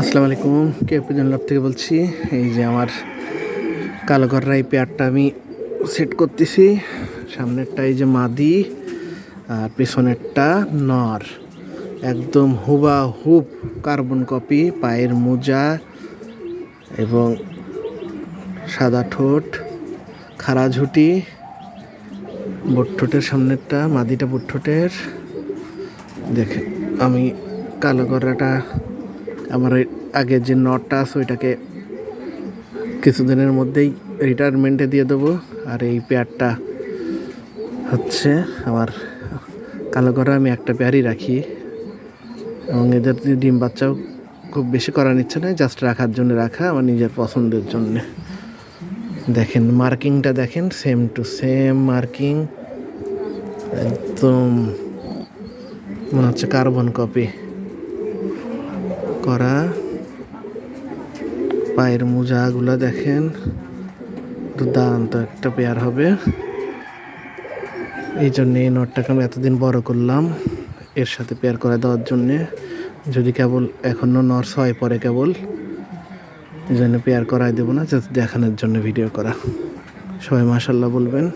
আসসালামু আলাইকুম। কে পুজন লাভ থেকে বলছি, এই যে আমার কালো গররা এই পেয়ারটা আমি সেট করতেছি। সামনেরটা এই যে মাদি, আর পেছনেরটা নর। একদম হুবা হুব কার্বন কপি, পায়ের মোজা এবং সাদা ঠোঁট, খাড়া ঝুটি। বুটঠোঁটের সামনেরটা, মাদিটা বুটঠোঁটের দেখে, আমি কালো গররাটা আমার আগের যে নটটা আছে, ওইটাকে কিছুদিনের মধ্যেই রিটায়ারমেন্টে দিয়ে দেবো। আর এই পেয়ারটা হচ্ছে আমার কালো গররা আমি একটা পেয়ারই রাখি। এবং এদের ডিম বাচ্চাও খুব বেশি করার ইচ্ছে নয় জাস্ট রাখার জন্য রাখা, আমার নিজের পছন্দের জন্য। দেখেন মার্কিংটা দেখেন সেম টু সেম মার্কিং একদম মনে হচ্ছে কার্বন কপি করা। পায়ের মোজাগুলো দেখেন, দুর্দান্ত একটা পেয়ার হবে। এই জন্যে এই নটটাকে আমি এতদিন বড় করলাম এর সাথে পেয়ার করে দেওয়ার জন্যে। যদি কেবল এখনও নর ছয় পরে কেবল, এই জন্য পেয়ার করাই দেবো না, জাস্ট দেখানোর জন্য ভিডিও করা। সবাই মাসাল্লাহ বলবেন।